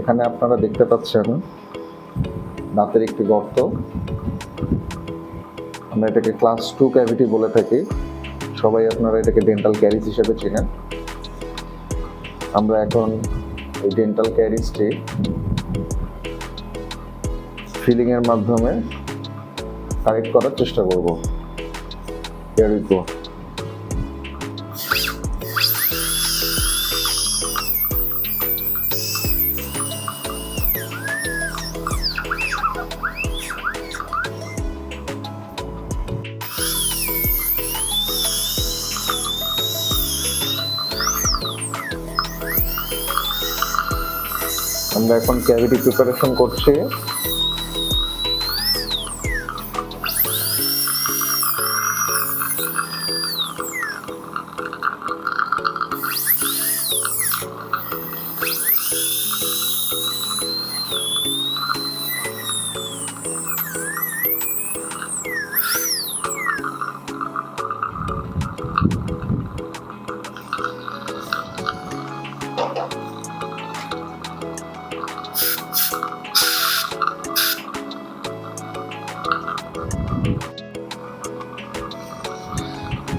এখানে আপনারা দেখতে পাচ্ছেন দাঁতের একটি গর্ত। আমরা এটাকে ক্লাস টু ক্যাভিটি বলে থাকি। সবাই আপনারা এটাকে ডেন্টাল ক্যারিজ হিসেবে চেনেন। আমরা এখন এই ডেন্টাল ক্যারিজটি ফিলিংয়ের মাধ্যমে কারেক্ট করার চেষ্টা করব। Here we আমরা এখন ক্যাভিটি প্রিপারেশন করছি।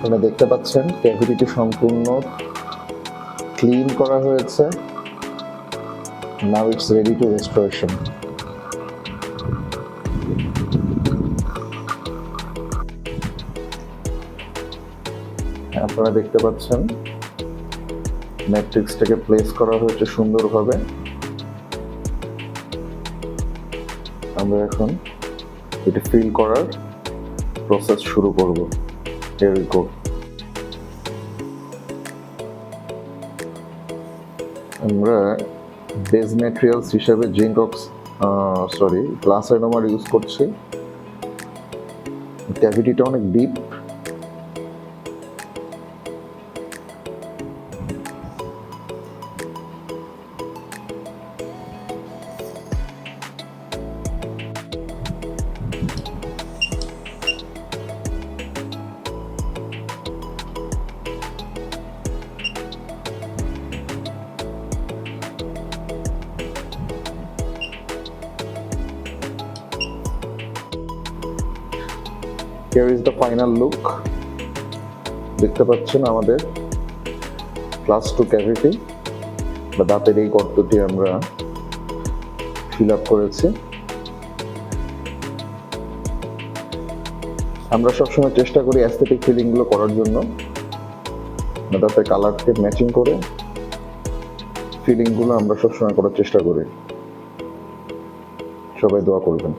আপনারা দেখতে পাচ্ছেন ক্যাভিটিটি সম্পূর্ণ ক্লিন করা হয়েছে। Now it's ready to restoration আপনারা দেখতে পাচ্ছেন ম্যাট্রিক্সটাকে প্লেস করা হয়েছে সুন্দরভাবে। আমরা এখন এটা ফিল করার প্রসেস শুরু করব। Here we go. আমরা বেজ ম্যাটেরিয়ালস হিসাবে zinc ox sorry glass ionomer use করছি ক্যাভিটিটা অনেক deep here is the final look দেখতে পাচ্ছেন আমাদের ক্লাস টু ক্যাভিটি বা দাঁতের এই গর্তটি আমরা ফিল আপ করেছি। আমরা সবসময় চেষ্টা করি অ্যাস্থেটিক ফিলিংগুলো করার জন্য। দাঁতের কালারকে ম্যাচিং করে ফিলিংগুলো আমরা সবসময় করার চেষ্টা করি। সবাই দোয়া করবেন।